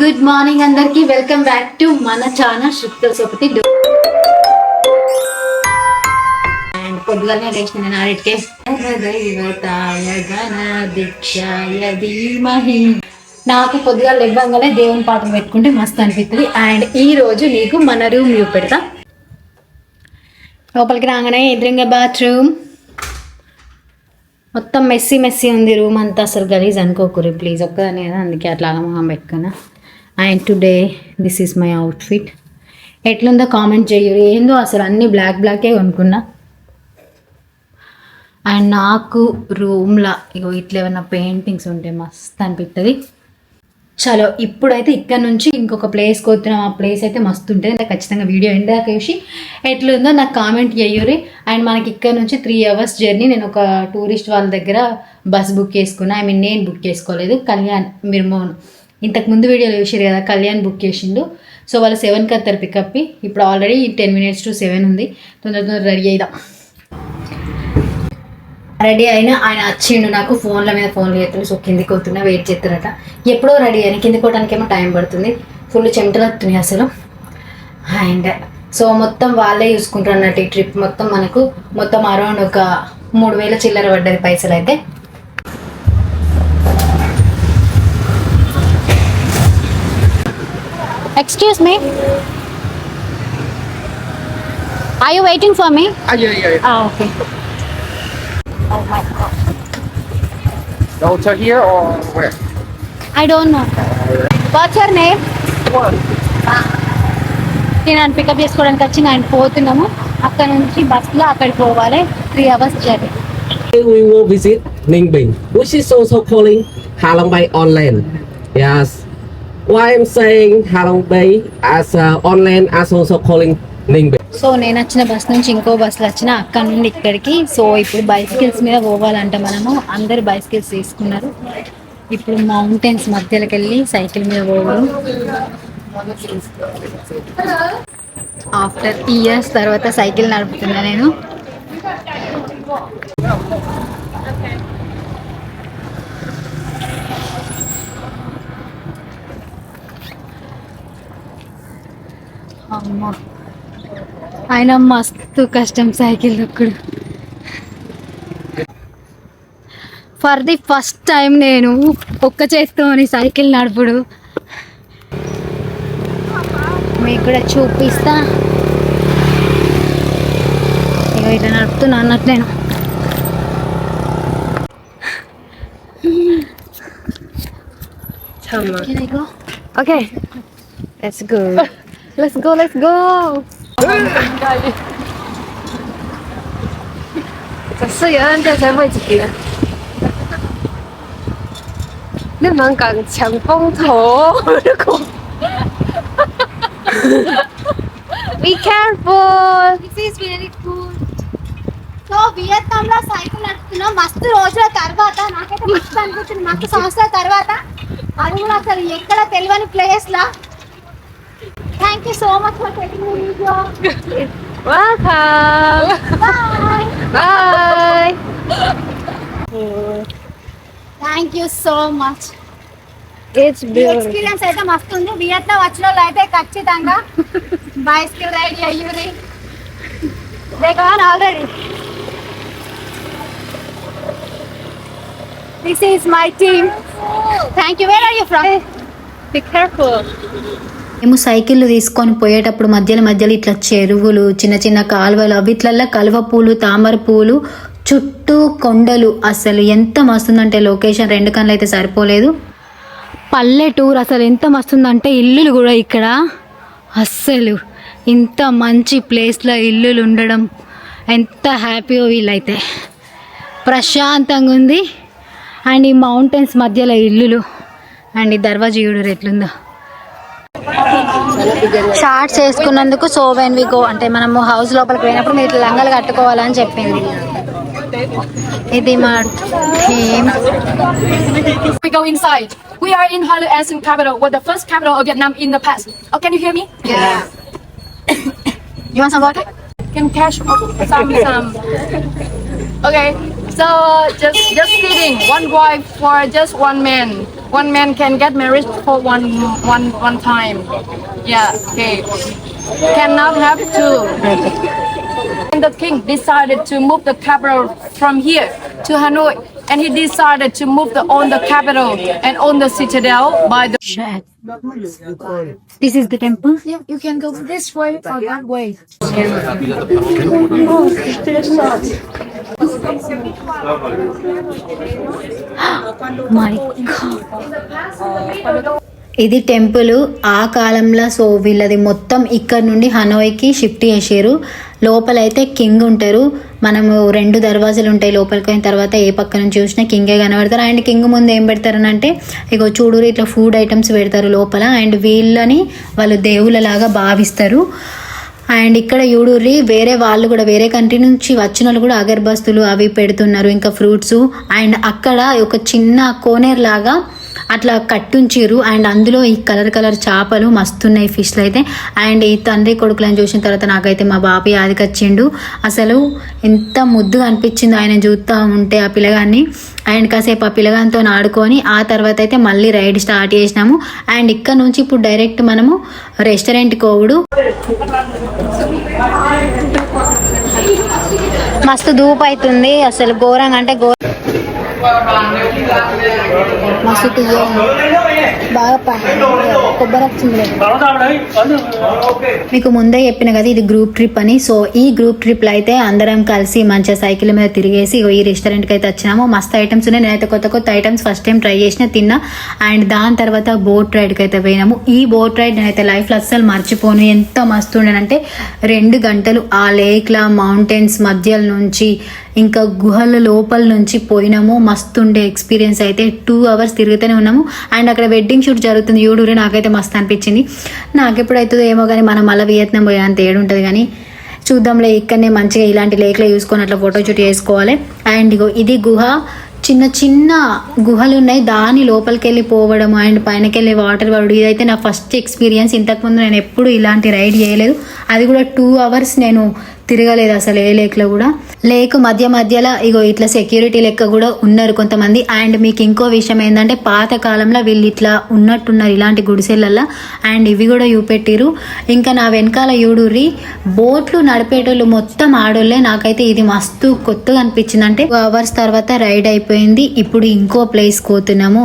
Good morning అందరికి. Welcome back to మన channel Shukla సోపతి and పొద్దుగానే లేచిన నేను ఆడిటికే దీక్షాయ ధీమహి నాకు పొద్దుగా ఇవ్వగానే దేవుని పాటలు పెట్టుకుంటే మస్తు అనిపిస్తుంది. అండ్ ఈ రోజు నీకు మన రూమ్ వ్యూ పెడతా. లోపలికి రాగానే ఎదురుగా బాత్రూమ్ మొత్తం మెస్సీ మెస్సీ ఉంది రూమ్ అంతా. అసలు గలీజ్ అనుకోకూరి ప్లీజ్ ఒక్కదాని అందుకే అట్లాగా మొహం పెట్టుకున్నా. And today this is my outfit ఎట్లుందో కామెంట్ చేయరు ఏందో అసలు అన్ని బ్లాక్ బ్లాకే కొనుక్కున్నా. అండ్ నాకు రూమ్లో ఇగో ఇట్లా ఏమైనా పెయింటింగ్స్ ఉంటే మస్తు అనిపిస్తుంది చలో ఇప్పుడైతే ఇక్కడ నుంచి ఇంకొక ప్లేస్కి వస్తున్నాం ఆ ప్లేస్ అయితే మస్తు ఉంటుంది. నాకు ఖచ్చితంగా వీడియో ఎండ్ దాకా చూసి ఎట్లుందో నాకు కామెంట్ చేయరు అండ్ మనకి ఇక్కడ నుంచి త్రీ అవర్స్ జర్నీ నేను ఒక టూరిస్ట్ వాళ్ళ దగ్గర బస్ బుక్ చేసుకున్నా. ఐ మీన్ నేను బుక్ చేసుకోలేదు. కళ్యాణ్ మీరు ఇంతకు ముందు వీడియోలో చూసారు కదా కళ్యాణ్ బుక్ చేసిండు. సో వాళ్ళు సెవెన్కి వస్తారు పికప్ ఇప్పుడు already ten minutes to seven ఉంది. తొందర తొందర రెడీ అయిదాం. రెడీ అయినా ఆయన వచ్చిండు నాకు ఫోన్ల మీద ఫోన్లు చేస్తాడు. సో కిందికి వస్తున్నా వెయిట్ చేస్తారట. ఎప్పుడో రెడీ అయినా కిందికి పోవడానికేమో టైం పడుతుంది. ఫుల్ చెమటలు వస్తున్నాయి అసలు. అండ్ సో మొత్తం వాళ్ళే చూసుకుంటారు అన్నట్టు ఈ ట్రిప్ మొత్తం మనకు మొత్తం అరౌండ్ ఒక మూడు వేల చిల్లర పడ్డది పైసలు అయితే Excuse me I you waiting for me Ah, yeah, yeah, yeah. Okay The hotel here or where? I don't know what's your name నేను ఆయన పికప్ చేసుకోవడానికి వచ్చి ఆయన పోతున్నాము అక్కడ నుంచి బస్సులో అక్కడికి పోవాలి three hours journey we will visit Ninh Bình, which is also calling Halong Bay Online. Yes. Why I'm saying Halong Bay as uh, online as also calling so నేను వచ్చిన బస్ నుంచి ఇంకో బస్సులు వచ్చిన అక్కడ నుండి ఇక్కడికి. సో ఇప్పుడు బైసికల్స్ మీద పోవాలంటే మనము. అందరు బైసికల్స్ తీసుకున్నారు ఇప్పుడు మౌంటైన్స్ మధ్యలోకి వెళ్ళి సైకిల్ మీద పోవడం ఆఫ్టర్ ఇయర్స్ తర్వాత సైకిల్ నడుపుతున్నా నేను. అమ్మా. ఆయన మస్తు కష్టం సైకిల్ దొక్కుడు. ఫర్ ది ఫస్ట్ టైం నేను ఒక్క చేత్తోని సైకిల్ నడుపుడు. మీకు కూడా చూపిస్తా. ఇక ఇట్లా నడుపుతున్నా అన్నట్టు నేను. I go? Okay, let's go. let's go, let's go. 这是有人在这位置的。你蛮敢抢风头，Be careful. This is very cool so Vietnam లో సైకిల్ నడుపుతున్నాం మస్తు రోజుల తర్వాత నాకైతే మస్తు అనిపించింది మస్తు సంవత్సరాల తర్వాత అది కూడా అసలు ఎక్కడ తెలియని place law thank you so much for taking me video Welcome. Bye Bye. Thank you so much It's ఈ beautiful. ఎక్స్పీరియన్స్ అయితే మస్తు ఉంది వియత్నాం వచ్చిన వాళ్ళు అయితే ఖచ్చితంగా bicycle ride Ayyuri they gone already this is my team thank you where are you from Be careful. మేము సైకిళ్ళు తీసుకొని పోయేటప్పుడు మధ్యలో మధ్యలో ఇట్లా చెరువులు చిన్న చిన్న కాలువలు అవిట్లల్లో కలువ పూలు తామర పూలు చుట్టూ కొండలు. అసలు ఎంత మస్తుందంటే లొకేషన్ రెండు కన్నులు అయితే సరిపోలేదు. పల్లెటూరు అసలు ఎంత మస్తుందంటే ఇల్లులు కూడా ఇక్కడ. అస్సలు ఇంత మంచి ప్లేస్లో ఇల్లులు ఉండడం. ఎంత హ్యాపీగా వీళ్ళైతే. ప్రశాంతంగా ఉంది. అండ్ ఈ మౌంటైన్స్ మధ్యలో ఇల్లులు. అండ్ ఈ దర్వాజా చూడరు ఎట్లుందో. షార్ట్స్ వేసుకున్నందుకు సో వెన్ వి గో అంటే మనము హౌస్ లోపలికి పోయినప్పుడు మీరు ఇట్లా లంగలు కట్టుకోవాలని చెప్పింది ఇది మా team We go inside. We are in Hanoi as in capital, was the first capital of Vietnam in the past. Oh, can you hear me? You want some water? Can cash some some. Okay, so just just kidding. One wife for just one man. one man can get married for one one one time. Yeah, okay. Cannot have two. and the king decided to move the capital from here to Hanoi, and he decided to move the own the capital and own the citadel by the. shed. This is the temple. Yeah, you can go this way or that way. ఇది temple ఆ కాలంలో so వీళ్ళది మొత్తం ఇక్కడ నుండి హనోయ్కి shift చేసారు లోపలైతే king ఉంటారు. మనము రెండు దర్వాజాలు ఉంటాయి లోపలికి పోయిన తర్వాత ఏ పక్క నుంచి చూసినా కింగే కనబడతారు. అండ్ కింగ్ ముందు ఏం పెడతారని అంటే ఇగో చూడూరు ఇట్లా ఫుడ్ ఐటమ్స్ పెడతారు లోపల. అండ్ వీళ్ళని వాళ్ళు దేవుళ్ళలాగా భావిస్తారు. అండ్ ఇక్కడ యూడూరి వేరే వాళ్ళు కూడా వేరే కంట్రీ నుంచి వచ్చిన వాళ్ళు కూడా అగర్బస్తులు అవి పెడుతున్నారు ఇంకా ఫ్రూట్స్. అండ్ అక్కడ ఒక చిన్న కోనేరు లాగా అట్లా కట్టుంచిర్రు. అండ్ అందులో ఈ కలర్ కలర్ చేపలు మస్తున్నాయి ఫిష్లు అయితే. అండ్ ఈ తండ్రి కొడుకులను చూసిన తర్వాత నాకైతే మా బాపి ఆదికొచ్చిండు అసలు ఎంత ముద్దుగా అనిపించిందో ఆయన చూస్తూ ఉంటే ఆ పిల్లగాన్ని. అండ్ కాసేపు ఆ పిల్లగానితో ఆడుకొని ఆ తర్వాత అయితే మళ్ళీ రైడ్ స్టార్ట్ చేసినాము. అండ్ ఇక్కడ నుంచి ఇప్పుడు డైరెక్ట్ మనము రెస్టారెంట్ కోవుడు మస్తు ధూపు అవుతుంది అసలు ఘోరంగా అంటే ఘోర. మస్తు తీయ బాగా కొబ్బరి వచ్చింది మీకు ముందే చెప్పిన కదా ఇది గ్రూప్ ట్రిప్ అని. సో ఈ గ్రూప్ ట్రిప్లో అయితే అందరం కలిసి మంచిగా సైకిల్ మీద తిరిగేసి ఈ రెస్టారెంట్కి అయితే వచ్చినాము. మస్తు ఐటమ్స్ ఉన్నాయి. నేనైతే కొత్త కొత్త ఐటమ్స్ ఫస్ట్ టైం ట్రై చేసిన తిన్నా. అండ్ దాని తర్వాత బోట్ రైడ్కి అయితే పోయినాము. ఈ బోట్ రైడ్ నేనైతే లైఫ్లో అస్సలు మర్చిపోను. ఎంత మస్తు ఉండనంటే రెండు గంటలు ఆ లేక్ లా మౌంటైన్స్ మధ్యలో నుంచి ఇంకా గుహల లోపల నుంచి పోయినాము. మస్తు ఉండే ఎక్స్పీరియన్స్ అయితే టూ అవర్స్ తిరుగుతూనే ఉన్నాము. అండ్ అక్కడ వెడ్డింగ్ షూట్ జరుగుతుంది. యూడూరే నాకైతే మస్తు అనిపించింది. నాకు ఎప్పుడు అవుతుందో ఏమో కానీ మనం మళ్ళీ వియత్నాం పోయే అంత ఏడుంటుంది కానీ చూద్దాంలే ఇక్కడనే మంచిగా ఇలాంటి లేక్లో చూసుకొని అట్లా ఫోటో షూట్ చేసుకోవాలి. అండ్ ఇగో ఇది గుహ. చిన్న చిన్న గుహలు ఉన్నాయి. దాని లోపలికి వెళ్ళి పోవడం అండ్ పైనకి వెళ్ళి వాటర్ పడడం. ఇదైతే నా ఫస్ట్ ఎక్స్పీరియన్స్. ఇంతకుముందు నేను ఎప్పుడు ఇలాంటి రైడ్ చేయలేదు. అది కూడా టూ అవర్స్ నేను తిరగలేదు అసలు ఏ లేక్లో కూడా. లేక్ మధ్య మధ్యలో ఇగో ఇట్లా సెక్యూరిటీ లెక్క కూడా ఉన్నారు కొంతమంది. అండ్ మీకు ఇంకో విషయం ఏంటంటే పాత కాలంలో వీళ్ళు ఇట్లా ఉన్నట్టున్నారు ఇలాంటి గుడిసెలల్లో. అండ్ ఇవి కూడా చూపెట్టిరు ఇంకా నా వెనకాల యూడుర్రి బోట్లు నడిపేటోళ్ళు మొత్తం ఆడోళ్ళే. నాకైతే ఇది మస్తు కొత్తగా అనిపించింది. అంటే అవర్స్ తర్వాత రైడ్ అయిపోయింది. ఇప్పుడు ఇంకో ప్లేస్ పోతున్నాము.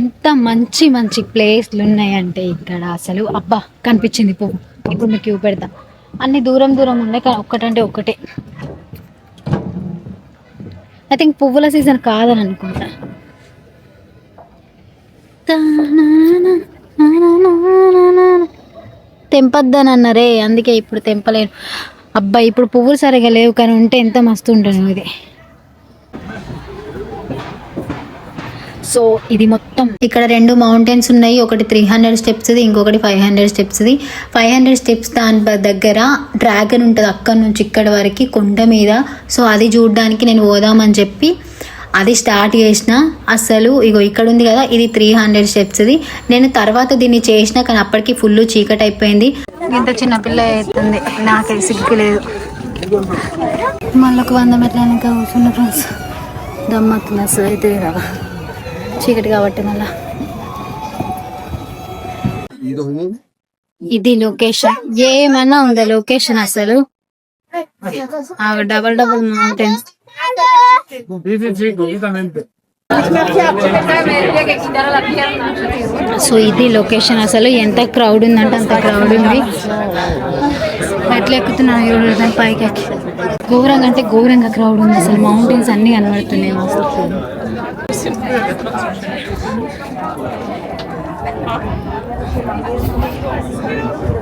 ఎంత మంచి మంచి ప్లేస్లు ఉన్నాయంటే ఇక్కడ అసలు. అబ్బా కనిపించింది. పువ్వు ఇప్పుడు మీకు చూపెడతా. అన్ని దూరం దూరం ఉన్నాయి. కానీ ఒక్కటంటే ఒక్కటే. ఐ థింక్ పువ్వుల సీజన్ కాదని అనుకుంటా తెంపద్దని అన్నారే అందుకే ఇప్పుడు తెంపలేను. అబ్బా ఇప్పుడు పువ్వులు సరిగా లేవు కానీ ఉంటే ఎంత మస్తు ఉంటుంది ఇది. సో ఇది మొత్తం. ఇక్కడ రెండు మౌంటైన్స్ ఉన్నాయి. ఒకటి త్రీ హండ్రెడ్ స్టెప్స్ ఇంకొకటి five hundred steps five hundred steps దాని దగ్గర డ్రాగన్ ఉంటుంది అక్కడ నుంచి ఇక్కడ వరకు కొండ మీద. సో అది చూడడానికి నేను పోదామని చెప్పి అది స్టార్ట్ చేసిన. అసలు ఇగో ఇక్కడ ఉంది కదా ఇది త్రీ హండ్రెడ్ స్టెప్స్ది నేను తర్వాత దీన్ని చేసిన కానీ అప్పటికి ఫుల్ చీకటి అయిపోయింది. ఇంత చిన్న పిల్ల అవుతుంది నాకే సిగ్గు లేదు. మళ్ళీ ఒక వంద మెట్ల వెనక కూర్చున్న ఫ్రెండ్స్. దమ్మత్తుంది అసలు అయితే కదా చీకటి కాబట్టి మళ్ళా. ఇది లొకేషన్. ఏమన్నా ఉందా లొకేషన్ అసలు? డబల్ డబల్ మౌంటైన్స్ సో ఇది లొకేషన్ అసలు. ఎంత క్రౌడ్ ఉందంటే అంత క్రౌడ్ ఉంది. ఎట్లా ఎక్కుతున్నా దాని పైకి. ఎక్కి ఘోరంగా అంటే ఘోరంగా క్రౌడ్ ఉంది అసలు. మౌంటైన్స్ అన్ని కనబడుతున్నాయి. అసలు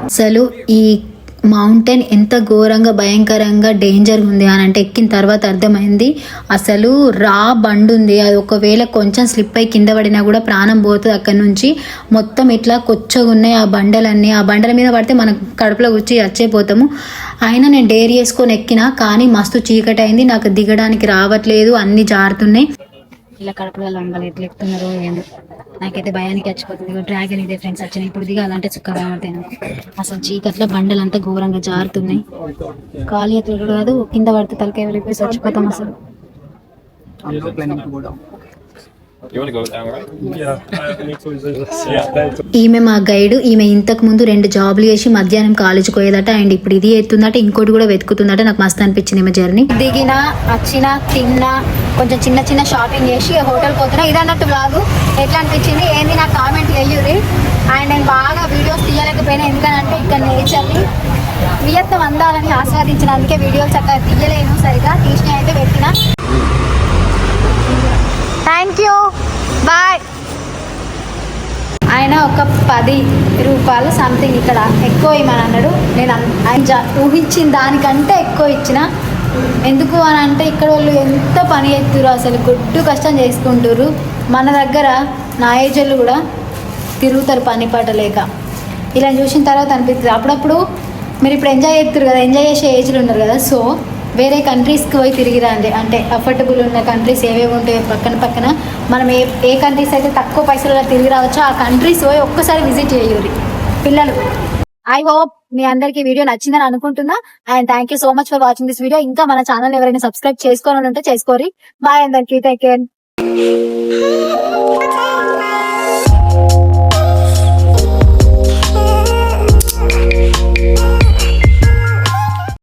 అసలు ఈ మౌంటైన్ ఎంత ఘోరంగా భయంకరంగా డేంజర్ ఉంది అని అంటే ఎక్కిన తర్వాత అర్థమైంది. అసలు రా బండ్ ఉంది. అది ఒకవేళ కొంచెం స్లిప్ అయి కింద పడినా కూడా ప్రాణం పోతుంది అక్కడ నుంచి. మొత్తం ఇట్లా కొచ్చగా ఉన్నాయి ఆ బండలన్నీ. ఆ బండల మీద పడితే మనం కడుపులో వచ్చి వచ్చేపోతాము అయినా నేను డేర్ చేసుకొని ఎక్కినా కానీ మస్తు చీకటి అయింది నాకు దిగడానికి రావట్లేదు. అన్ని జారుతున్నాయి. ఇలా కడుపులో లంగలు ఎట్లా ఎక్కుతున్నారో ఏమో నాకైతే భయానికి చచ్చిపోతుంది డ్రాగన్ ఇదే ఫ్రెండ్స్ వచ్చినాయి ఇప్పుడు దిగాలంటే చుక్క నాకు అసలు చీకట్లో బండలంతా ఘోరంగా జారుతున్నాయి. ఖాళీ ఎత్తుడు కాదు కింద పడితే తలకాయ వెళ్ళిపోయి చచ్చిపోతాం అసలు. ఈమె మా గైడ్ ఈమె ఇంతకు ముందు రెండు జాబ్లు చేసి మధ్యాహ్నం కాలేజీకి పోయేదట. అండ్ ఇప్పుడు ఇది ఎత్తుందట ఇంకోటి కూడా వెతుకుతుందట. నాకు మస్తు అనిపించింది ఈమె జర్నీ దిగిన వచ్చిన తిన్నా కొంచెం చిన్న చిన్న షాపింగ్ చేసి హోటల్కి పోతున్నా. ఇది అన్నట్టు బ్లాగు ఎట్లా అనిపించింది? ఏంది? నాకు కామెంట్ చేయుది అండ్ నేను బాగా వీడియోస్ తీయలేకపోయినా. ఎందుకంటే ఇక్కడ నేచర్ని వియత్నం అందాలని ఆస్వాదించినందుకే వీడియోలు చక్కగా తీయలేను సరిగా. తీసిన అయితే పెట్టిన. థ్యాంక్ యూ బాయ్ ఆయన ఒక పది రూపాయలు సంథింగ్ ఇక్కడ ఎక్కువ ఇవ్వమని అన్నాడు. నేను ఆయన జా- ఊహించిన దానికంటే ఎక్కువ ఇచ్చిన ఎందుకు అని అంటే ఇక్కడ వాళ్ళు ఎంత పని చేస్తున్నారు అసలు గుడ్డు కష్టం చేసుకుంటారు మన దగ్గర నా ఏజ్ కూడా తిరుగుతారు పని పాట లేక. ఇలా చూసిన తర్వాత అనిపిస్తుంది. అప్పుడప్పుడు మీరు ఇప్పుడు ఎంజాయ్ చేస్తారు కదా ఎంజాయ్ చేసే ఏజ్లు ఉన్నారు కదా సో వేరే కంట్రీస్కి పోయి తిరిగిరండి అంటే అఫోర్డబుల్ ఉన్న కంట్రీస్ ఏవేవి ఉంటాయో పక్కన పక్కన మనం ఏ ఏ కంట్రీస్ అయితే తక్కువ పైసలలో తిరిగి రావచ్చో ఆ కంట్రీస్ పోయి ఒక్కసారి విజిట్ చేయరు పిల్లలు. ఐ హోప్ మీ అందరికి వీడియో నచ్చిందని అనుకుంటున్నా. And thank you so much for watching this video ఇంకా మన ఛానల్ ఎవరైనా సబ్స్క్రైబ్ చేసుకోవాలని ఉంటే చేసుకోరి. బాయ్ అందరికి. Take care